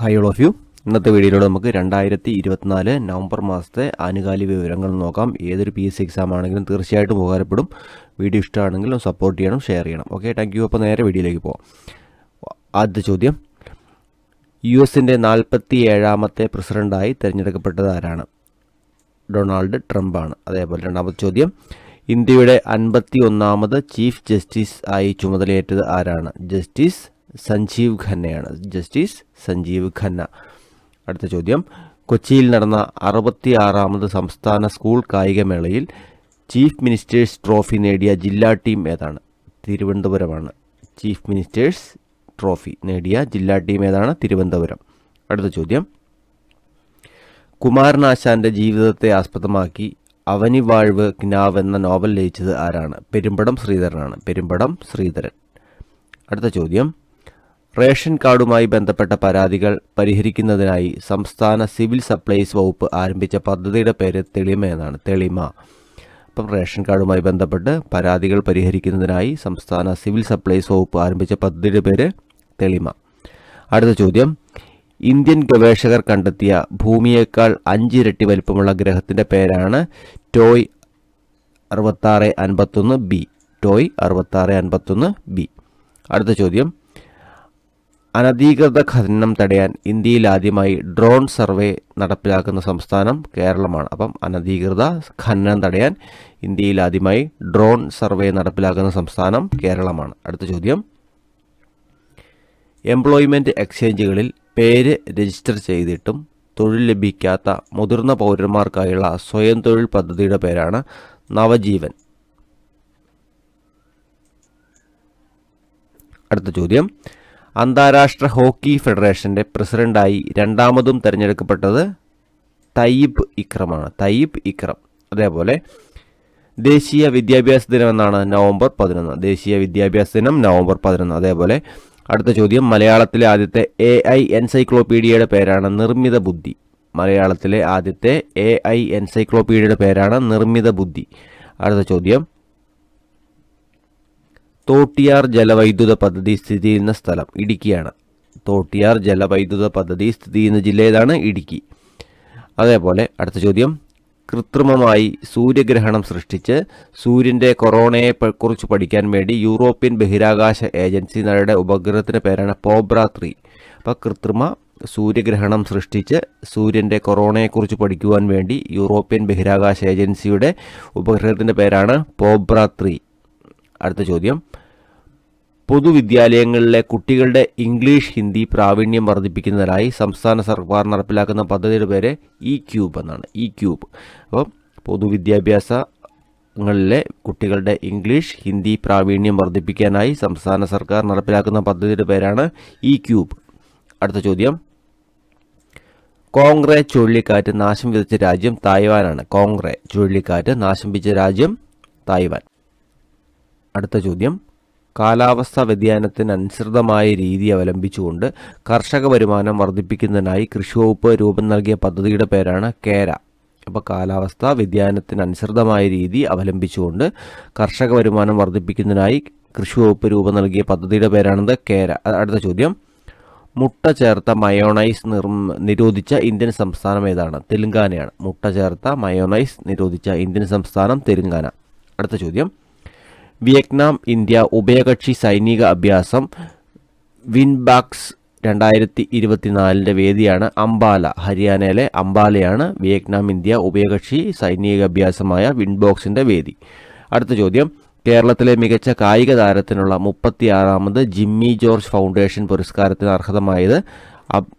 Hi all of U ഇന്നത്തെ വീഡിയോയിലൂടെ നമുക്ക് രണ്ടായിരത്തി ഇരുപത്തിനാല് നവംബർ മാസത്തെ ആനുകാലിക വിവരങ്ങൾ നോക്കാം. ഏതൊരു പി എസ് സി എക്സാം ആണെങ്കിലും തീർച്ചയായിട്ടും ഉപകാരപ്പെടും. വീഡിയോ ഇഷ്ടമാണെങ്കിലും സപ്പോർട്ട് ചെയ്യണം ഷെയർ ചെയ്യണം. ഓക്കെ താങ്ക് യു അപ്പോൾ നേരെ വീഡിയോയിലേക്ക് പോകാം ആദ്യത്തെ ചോദ്യം. യു എസിന്റെ നാൽപ്പത്തി ഏഴാമത്തെ പ്രസിഡന്റായി തിരഞ്ഞെടുക്കപ്പെട്ടത് ആരാണ്? ഡൊണാൾഡ് ട്രംപാണ്. അതേപോലെ രണ്ടാമത്തെ ചോദ്യം. ഇന്ത്യയുടെ അൻപത്തി ഒന്നാമത് ചീഫ് ജസ്റ്റിസ് ആയി ചുമതലയേറ്റത് ആരാണ്? ജസ്റ്റിസ് സഞ്ജീവ് ഖന്നയാണ്. ജസ്റ്റിസ് സഞ്ജീവ് ഖന്ന. അടുത്ത ചോദ്യം. കൊച്ചിയിൽ നടന്ന അറുപത്തി ആറാമത് സംസ്ഥാന സ്കൂൾ കായികമേളയിൽ ചീഫ് മിനിസ്റ്റേഴ്സ് ട്രോഫി നേടിയ ജില്ലാ ടീം ഏതാണ്? തിരുവനന്തപുരമാണ്. ചീഫ് മിനിസ്റ്റേഴ്സ് ട്രോഫി നേടിയ ജില്ലാ ടീം ഏതാണ്? തിരുവനന്തപുരം. അടുത്ത ചോദ്യം. കുമാരനാശാന്റെ ജീവിതത്തെ ആസ്പദമാക്കി അവനി വാഴ്വ് കിനാവ് എന്ന നോവൽ ലയിച്ചത് ആരാണ്? പെരുമ്പടം ശ്രീധരനാണ്. പെരുമ്പടം ശ്രീധരൻ. അടുത്ത ചോദ്യം. റേഷൻ കാർഡുമായി ബന്ധപ്പെട്ട പരാതികൾ പരിഹരിക്കുന്നതിനായി സംസ്ഥാന സിവിൽ സപ്ലൈസ് വകുപ്പ് ആരംഭിച്ച പദ്ധതിയുടെ പേര് തെളിമ എന്നാണ് തെളിമ. അപ്പം റേഷൻ കാർഡുമായി ബന്ധപ്പെട്ട് പരാതികൾ പരിഹരിക്കുന്നതിനായി സംസ്ഥാന സിവിൽ സപ്ലൈസ് വകുപ്പ് ആരംഭിച്ച പദ്ധതിയുടെ പേര് തെളിമ. അടുത്ത ചോദ്യം. ഇന്ത്യൻ ഗവേഷകർ കണ്ടെത്തിയ ഭൂമിയേക്കാൾ അഞ്ചിരട്ടി വലിപ്പമുള്ള ഗ്രഹത്തിന്റെ പേരാണ് ടോയ് അറുപത്താറ് അൻപത്തൊന്ന് ബി. ടോയ് അറുപത്താറ് അൻപത്തൊന്ന് ബി. അടുത്ത ചോദ്യം. അനധികൃത ഖനനം തടയാൻ ഇന്ത്യയിൽ ആദ്യമായി ഡ്രോൺ സർവേ നടപ്പിലാക്കുന്ന സംസ്ഥാനം കേരളമാണ്. അപ്പം അനധികൃത ഖനനം തടയാൻ ഇന്ത്യയിൽ ആദ്യമായി ഡ്രോൺ സർവേ നടപ്പിലാക്കുന്ന സംസ്ഥാനം കേരളമാണ്. അടുത്ത ചോദ്യം. എംപ്ലോയ്മെന്റ് എക്സ്ചേഞ്ചുകളിൽ പേര് രജിസ്റ്റർ ചെയ്തിട്ടും തൊഴിൽ ലഭിക്കാത്ത മുതിർന്ന പൗരന്മാർക്കായുള്ള സ്വയം തൊഴിൽ പദ്ധതിയുടെ പേരാണ് നവജീവൻ. അടുത്ത ചോദ്യം. അന്താരാഷ്ട്ര ഹോക്കി ഫെഡറേഷന്റെ പ്രസിഡന്റായി രണ്ടാമതും തിരഞ്ഞെടുക്കപ്പെട്ടത് തയ്യിബ് ഇക്രമാണ്. തയ്യിബ് ഇക്രം. അതേപോലെ ദേശീയ വിദ്യാഭ്യാസ ദിനം എന്നാണ് നവംബർ പതിനൊന്ന്. ദേശീയ വിദ്യാഭ്യാസ ദിനം നവംബർ പതിനൊന്ന്. അതേപോലെ അടുത്ത ചോദ്യം മലയാളത്തിലെ ആദ്യത്തെ എ ഐ എൻസൈക്ലോപീഡിയയുടെ പേരാണ് നിർമ്മിത ബുദ്ധി. മലയാളത്തിലെ ആദ്യത്തെ എ ഐ എൻസൈക്ലോപീഡിയയുടെ പേരാണ് നിർമ്മിത ബുദ്ധി. അടുത്ത ചോദ്യം തോട്ടിയാർ ജലവൈദ്യുത പദ്ധതി സ്ഥിതി ചെയ്യുന്ന സ്ഥലം ഇടുക്കിയാണ്. തോട്ടിയാർ ജലവൈദ്യുത പദ്ധതി സ്ഥിതി ചെയ്യുന്ന ജില്ലയിലാണ് ഇടുക്കി. അതേപോലെ അടുത്ത ചോദ്യം. കൃത്രിമമായി സൂര്യഗ്രഹണം സൃഷ്ടിച്ച് സൂര്യന്റെ കൊറോണയെ കുറിച്ച് പഠിക്കാൻ വേണ്ടി യൂറോപ്യൻ ബഹിരാകാശ ഏജൻസി നടയുടെ ഉപഗ്രഹത്തിന്റെ പേരാണ് പോബ്ര ത്രീ. അപ്പോൾ കൃത്രിമ സൂര്യഗ്രഹണം സൃഷ്ടിച്ച് സൂര്യന്റെ കൊറോണയെക്കുറിച്ച് പഠിക്കുവാൻ വേണ്ടി യൂറോപ്യൻ ബഹിരാകാശ ഏജൻസിയുടെ ഉപഗ്രഹത്തിന്റെ പേരാണ് പോബ്ര ത്രീ. അടുത്ത ചോദ്യം. പൊതുവിദ്യാലയങ്ങളിലെ കുട്ടികളുടെ ഇംഗ്ലീഷ് ഹിന്ദി പ്രാവീണ്യം വർദ്ധിപ്പിക്കുന്നതിനായി സംസ്ഥാന സർക്കാർ നടപ്പിലാക്കുന്ന പദ്ധതിയുടെ പേര് ഇ ക്യൂബ് എന്നാണ്. ഇ ക്യൂബ് അപ്പം പൊതുവിദ്യാഭ്യാസങ്ങളിലെ കുട്ടികളുടെ ഇംഗ്ലീഷ് ഹിന്ദി പ്രാവീണ്യം വർദ്ധിപ്പിക്കാനായി സംസ്ഥാന സർക്കാർ നടപ്പിലാക്കുന്ന പദ്ധതിയുടെ പേരാണ് ഇ ക്യൂബ് അടുത്ത ചോദ്യം. കോങ്ഗ്രേ ചുഴലിക്കാറ്റ് നാശം വിതച്ച രാജ്യം തായ്വാനാണ്. കോങ്ഗ്രേ ചുഴലിക്കാറ്റ് നാശം വിതച്ച രാജ്യം തായ്വാൻ. അടുത്ത ചോദ്യം. കാലാവസ്ഥാ വ്യതിയാനത്തിനനുസൃതമായ രീതി അവലംബിച്ചുകൊണ്ട് കർഷക വരുമാനം വർദ്ധിപ്പിക്കുന്നതിനായി കൃഷി വകുപ്പ് രൂപം നൽകിയ പദ്ധതിയുടെ പേരാണ് കേര. അപ്പോൾ കാലാവസ്ഥാ വ്യതിയാനത്തിനനുസൃതമായ രീതി അവലംബിച്ചുകൊണ്ട് കർഷക വരുമാനം വർദ്ധിപ്പിക്കുന്നതിനായി കൃഷി വകുപ്പ് രൂപം നൽകിയ പദ്ധതിയുടെ പേരാണിത് കേര. അടുത്ത ചോദ്യം. മുട്ട ചേർത്ത മയോണൈസ് നിർ നിരോധിച്ച ഇന്ത്യൻ സംസ്ഥാനം ഏതാണ്? തെലുങ്കാനയാണ്. മുട്ട ചേർത്ത മയോണൈസ് നിരോധിച്ച ഇന്ത്യൻ സംസ്ഥാനം തെലുങ്കാന. അടുത്ത ചോദ്യം. വിയറ്റ്നാം ഇന്ത്യ ഉഭയകക്ഷി സൈനിക അഭ്യാസം വിൻബാക്സ് രണ്ടായിരത്തി ഇരുപത്തിനാലിന്റെ വേദിയാണ് അംബാല ഹരിയാനയിലെ അംബാലയാണ് വിയറ്റ്നാം ഇന്ത്യ ഉഭയകക്ഷി സൈനിക അഭ്യാസമായ വിൻബോക്സിന്റെ വേദി. അടുത്ത ചോദ്യം കേരളത്തിലെ മികച്ച കായിക താരത്തിനുള്ള മുപ്പത്തിയാറാമത് ജിമ്മി ജോർജ് ഫൗണ്ടേഷൻ പുരസ്കാരത്തിന് അർഹതമായത് അബ്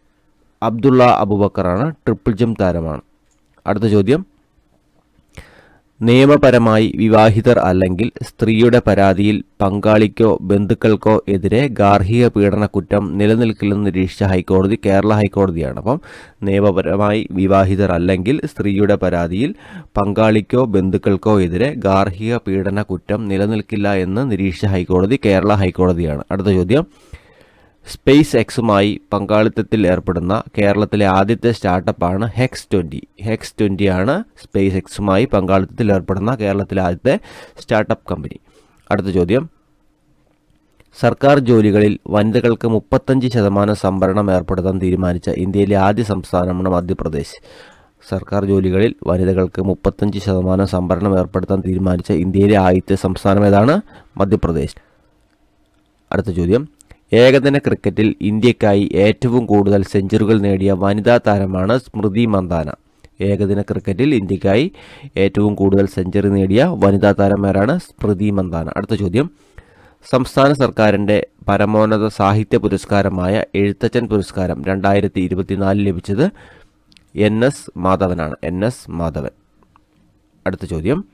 അബ്ദുള്ള അബുബക്കറാണ് ട്രിപ്പിൾ ജംപ് താരമാണ്. അടുത്ത ചോദ്യം നിയമപരമായി വിവാഹിതർ അല്ലെങ്കിൽ സ്ത്രീയുടെ പരാതിയിൽ പങ്കാളിക്കോ ബന്ധുക്കൾക്കോ എതിരെ ഗാർഹിക പീഡന കുറ്റം നിലനിൽക്കില്ലെന്ന് നിരീക്ഷിച്ച ഹൈക്കോടതി കേരള ഹൈക്കോടതിയാണ്. അപ്പം നിയമപരമായി വിവാഹിതർ അല്ലെങ്കിൽ സ്ത്രീയുടെ പരാതിയിൽ പങ്കാളിക്കോ ബന്ധുക്കൾക്കോ എതിരെ ഗാർഹിക പീഡന കുറ്റം നിലനിൽക്കില്ല എന്ന് നിരീക്ഷിച്ച ഹൈക്കോടതി കേരള ഹൈക്കോടതിയാണ്. അടുത്ത ചോദ്യം. സ്പേസ് എക്സുമായി പങ്കാളിത്തത്തിൽ ഏർപ്പെടുന്ന കേരളത്തിലെ ആദ്യത്തെ സ്റ്റാർട്ടപ്പാണ് ഹെക്സ് ട്വന്റി ഹെക്സ് ട്വന്റി ആണ് സ്പേസ് എക്സുമായി പങ്കാളിത്തത്തിൽ ഏർപ്പെടുന്ന കേരളത്തിലെ ആദ്യത്തെ സ്റ്റാർട്ടപ്പ് കമ്പനി. അടുത്ത ചോദ്യം. സർക്കാർ ജോലികളിൽ വനിതകൾക്ക് മുപ്പത്തഞ്ച് ശതമാനം സംവരണം ഏർപ്പെടുത്താൻ തീരുമാനിച്ച ഇന്ത്യയിലെ ആദ്യ സംസ്ഥാനമാണ് മധ്യപ്രദേശ്. സർക്കാർ ജോലികളിൽ വനിതകൾക്ക് മുപ്പത്തഞ്ച് ശതമാനം സംവരണം ഏർപ്പെടുത്താൻ തീരുമാനിച്ച ഇന്ത്യയിലെ ആദ്യത്തെ സംസ്ഥാനം ഏതാണ്? മധ്യപ്രദേശ്. അടുത്ത ചോദ്യം. ഏകദിന ക്രിക്കറ്റിൽ ഇന്ത്യക്കായി ഏറ്റവും കൂടുതൽ സെഞ്ചുറികൾ നേടിയ വനിതാ താരമാണ് സ്മൃതി മന്ദാന. ഏകദിന ക്രിക്കറ്റിൽ ഇന്ത്യക്കായി ഏറ്റവും കൂടുതൽ സെഞ്ചുറി നേടിയ വനിതാ താരമാരാണ് സ്മൃതി മന്ദാന. അടുത്ത ചോദ്യം. സംസ്ഥാന സർക്കാരിന്റെ പരമോന്നത സാഹിത്യ പുരസ്കാരമായ എഴുത്തച്ഛൻ പുരസ്കാരം രണ്ടായിരത്തി ഇരുപത്തിനാലിൽ ലഭിച്ചത് N S മാധവനാണ്. N S Madhavan. അടുത്ത ചോദ്യം.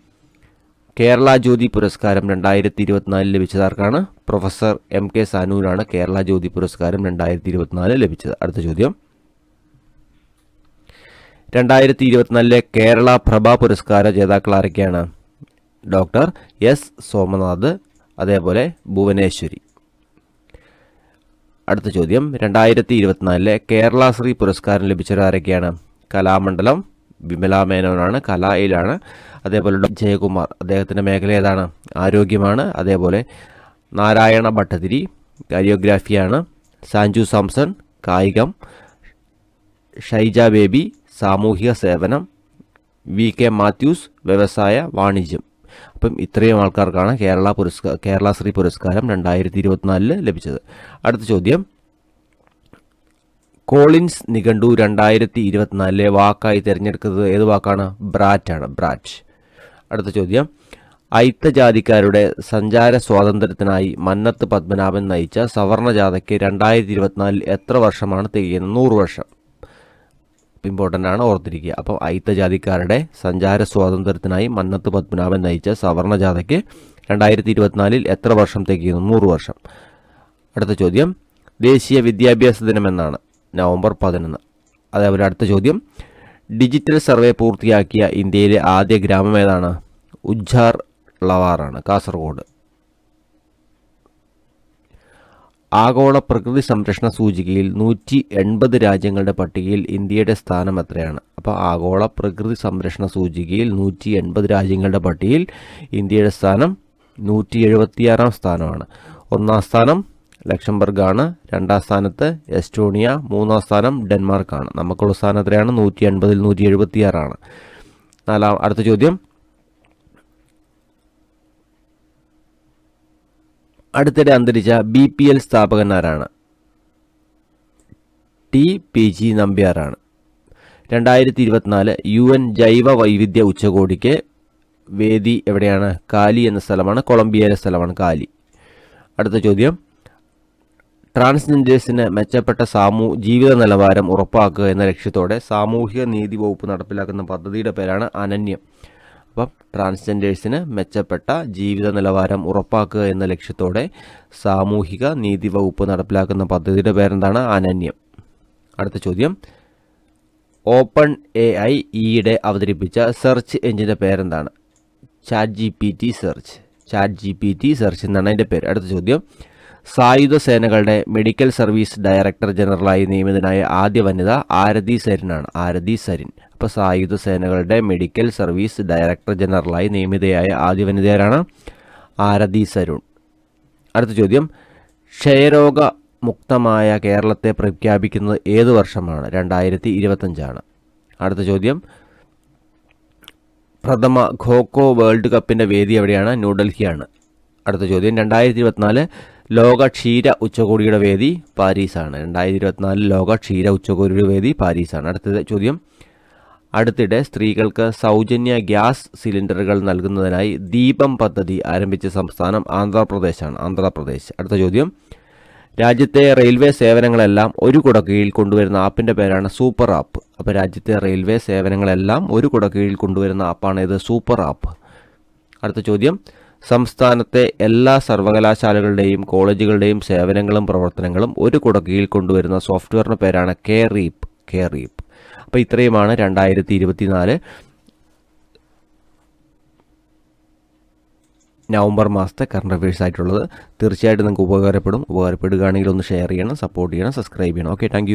കേരള ജ്യോതി പുരസ്കാരം രണ്ടായിരത്തി ഇരുപത്തിനാലിൽ ലഭിച്ചത് ആർക്കാണ് പ്രൊഫസർ എം കെ സാനുവിനാണ് കേരള ജ്യോതി പുരസ്കാരം രണ്ടായിരത്തി ഇരുപത്തിനാലിൽ ലഭിച്ചത്. അടുത്ത ചോദ്യം. രണ്ടായിരത്തി ഇരുപത്തിനാലിലെ കേരള പ്രഭ പുരസ്കാര ജേതാക്കൾ ആരൊക്കെയാണ്? ഡോക്ടർ എസ് സോമനാഥ് അതേപോലെ ഭുവനേശ്വരി. അടുത്ത ചോദ്യം. രണ്ടായിരത്തി ഇരുപത്തിനാലിലെ കേരള ശ്രീ പുരസ്കാരം ലഭിച്ചവരാരൊക്കെയാണ്? കലാമണ്ഡലം വിമല മേനോനാണ് കലയിലാണ്. അതേപോലെ. ജയകുമാർ അദ്ദേഹത്തിന്റെ മേഖല ഏതാണ്? ആരോഗ്യമാണ്. അതേപോലെ നാരായണ ഭട്ടതിരി കാരിയോഗ്രാഫിയാണ്. സാഞ്ചു സാംസൺ കായികം. ഷൈജ ബേബി സാമൂഹിക സേവനം. വി കെ മാത്യൂസ് വ്യവസായ വാണിജ്യം. അപ്പം ഇത്രയും ആൾക്കാർക്കാണ് കേരള പുരസ്കാര കേരള ശ്രീ പുരസ്കാരം രണ്ടായിരത്തി ഇരുപത്തിനാലിൽ ലഭിച്ചത്. അടുത്ത ചോദ്യം. കോളിൻസ് നിഘണ്ടു രണ്ടായിരത്തി ഇരുപത്തിനാലിലെ വാക്കായി തിരഞ്ഞെടുക്കുന്നത് ഏത് വാക്കാണ്? ബ്രാറ്റാണ് ബ്രാറ്റ്. അടുത്ത ചോദ്യം. അയിത്തജാതിക്കാരുടെ സഞ്ചാര സ്വാതന്ത്ര്യത്തിനായി മന്നത്ത് പത്മനാഭൻ നയിച്ച സവർണ ജാഥയ്ക്ക് രണ്ടായിരത്തി ഇരുപത്തിനാലിൽ എത്ര വർഷമാണ് തികയുന്നത്? നൂറ് വർഷം. ഇമ്പോർട്ടന്റ് ആണ് ഓർത്തിരിക്കുക. അപ്പോൾ അയിത്തജാതിക്കാരുടെ സഞ്ചാര സ്വാതന്ത്ര്യത്തിനായി മന്നത്ത് പത്മനാഭൻ നയിച്ച സവർണ ജാഥയ്ക്ക് രണ്ടായിരത്തി ഇരുപത്തിനാലിൽ എത്ര വർഷം തികയുന്നു? നൂറ് വർഷം. അടുത്ത ചോദ്യം. ദേശീയ വിദ്യാഭ്യാസ ദിനം എന്നാണ്. നവംബർ പതിനൊന്ന്. അതേപോലെ അടുത്ത ചോദ്യം. ഡിജിറ്റൽ സർവേ പൂർത്തിയാക്കിയ ഇന്ത്യയിലെ ആദ്യ ഗ്രാമം ഏതാണ്? ഉജ്ജാർ ലവാറാണ് കാസർഗോഡ്. ആഗോള പ്രകൃതി സംരക്ഷണ സൂചികയിൽ നൂറ്റി എൺപത് രാജ്യങ്ങളുടെ പട്ടികയിൽ ഇന്ത്യയുടെ സ്ഥാനം എത്രയാണ്? അപ്പോൾ ആഗോള പ്രകൃതി സംരക്ഷണ സൂചികയിൽ നൂറ്റി എൺപത് രാജ്യങ്ങളുടെ പട്ടികയിൽ ഇന്ത്യയുടെ സ്ഥാനം നൂറ്റി എഴുപത്തിയാറാം സ്ഥാനമാണ്. ഒന്നാം സ്ഥാനം ലക്ഷംബർഗാണ് രണ്ടാം സ്ഥാനത്ത് എസ്റ്റോണിയ മൂന്നാം സ്ഥാനം ഡെൻമാർക്കാണ്. നമുക്കുള്ള സ്ഥാനം എത്രയാണ്? നൂറ്റി എൺപതിൽ നൂറ്റി എഴുപത്തിയാറാണ് നാലാം അടുത്ത ചോദ്യം. അടുത്തിടെ അന്തരിച്ച ബി പി എൽ സ്ഥാപകന്മാരാണ് ടി പി ജി നമ്പ്യാറാണ് രണ്ടായിരത്തി ഇരുപത്തിനാല് യു എൻ ജൈവ വൈവിധ്യ ഉച്ചകോടിക്ക് വേദി എവിടെയാണ്? കാലി എന്ന സ്ഥലമാണ് കൊളംബിയയിലെ സ്ഥലമാണ് കാലി. അടുത്ത ചോദ്യം. ട്രാൻസ്ജെൻഡേഴ്സിന് മെച്ചപ്പെട്ട സാമൂ ജീവിത നിലവാരം ഉറപ്പാക്കുക എന്ന ലക്ഷ്യത്തോടെ സാമൂഹിക നീതി വകുപ്പ് നടപ്പിലാക്കുന്ന പദ്ധതിയുടെ പേരാണ് അനന്യം. അപ്പം ട്രാൻസ്ജെൻഡേഴ്സിന് മെച്ചപ്പെട്ട ജീവിത നിലവാരം ഉറപ്പാക്കുക എന്ന ലക്ഷ്യത്തോടെ സാമൂഹിക നീതി വകുപ്പ് നടപ്പിലാക്കുന്ന പദ്ധതിയുടെ പേരെന്താണ് അനന്യം? അടുത്ത ചോദ്യം. ഓപ്പൺ എ ഐ ഈയിടെ അവതരിപ്പിച്ച സെർച്ച് എഞ്ചിന്റെ പേരെന്താണ്? ChatGPT search. Chat G P T search എന്നാണ് അതിന്റെ പേര്. അടുത്ത ചോദ്യം. സായുധ സേനകളുടെ മെഡിക്കൽ സർവീസ് ഡയറക്ടർ ജനറലായി നിയമിതനായ ആദ്യ വനിത ആരതി സരിനാണ്. ആരതി സരിൻ. അപ്പോൾ സായുധ സേനകളുടെ മെഡിക്കൽ സർവീസ് ഡയറക്ടർ ജനറലായി നിയമിതയായ ആദ്യ വനിതയാരാണ് ആരതി സരുൺ അടുത്ത ചോദ്യം. ക്ഷയരോഗ മുക്തമായ കേരളത്തെ പ്രഖ്യാപിക്കുന്നത് ഏത് വർഷമാണ്? രണ്ടായിരത്തി ഇരുപത്തഞ്ചാണ് അടുത്ത ചോദ്യം. പ്രഥമ ഖോഖോ വേൾഡ് കപ്പിന്റെ വേദി എവിടെയാണ്? ന്യൂഡൽഹിയാണ്. അടുത്ത ചോദ്യം. രണ്ടായിരത്തി ഇരുപത്തിനാല് ലോക ക്ഷീര ഉച്ചകോടിയുടെ വേദി പാരീസാണ്. രണ്ടായിരത്തി ഇരുപത്തിനാല് ലോക ക്ഷീര ഉച്ചകോടിയുടെ വേദി പാരീസാണ്. അടുത്ത ചോദ്യം. അടുത്തിടെ സ്ത്രീകൾക്ക് സൗജന്യ ഗ്യാസ് സിലിണ്ടറുകൾ നൽകുന്നതിനായി ദീപം പദ്ധതി ആരംഭിച്ച സംസ്ഥാനം ആന്ധ്രാപ്രദേശാണ്. ആന്ധ്രാപ്രദേശ്. അടുത്ത ചോദ്യം. രാജ്യത്തെ റെയിൽവേ സേവനങ്ങളെല്ലാം ഒരു കുടക്കീഴിൽ കൊണ്ടുവരുന്ന ആപ്പിന്റെ പേരാണ് സൂപ്പർ ആപ്പ്. അപ്പോൾ രാജ്യത്തെ റെയിൽവേ സേവനങ്ങളെല്ലാം ഒരു കുടക്കീഴിൽ കൊണ്ടുവരുന്ന ആപ്പാണ് ഇത് സൂപ്പർ ആപ്പ്. അടുത്ത ചോദ്യം. സംസ്ഥാനത്തെ എല്ലാ സർവകലാശാലകളുടെയും കോളേജുകളുടെയും സേവനങ്ങളും പ്രവർത്തനങ്ങളും ഒരു കുടക്കീഴിൽ കൊണ്ടുവരുന്ന സോഫ്റ്റ്വെയറിന്റെ പേരാണ് കെ റീപ്പ് കെ റീപ്പ് അപ്പോൾ ഇത്രയുമാണ് രണ്ടായിരത്തി ഇരുപത്തിനാല് നവംബർ മാസത്തെ കറണ്ട് അഫയേഴ്സ് ആയിട്ടുള്ളത്. തീർച്ചയായിട്ടും നിങ്ങൾക്ക് ഉപകാരപ്പെടും. ഉപകാരപ്പെടുകയാണെങ്കിൽ ഒന്ന് ഷെയർ ചെയ്യണം സപ്പോർട്ട് ചെയ്യണം സബ്സ്ക്രൈബ് ചെയ്യണം. Okay thank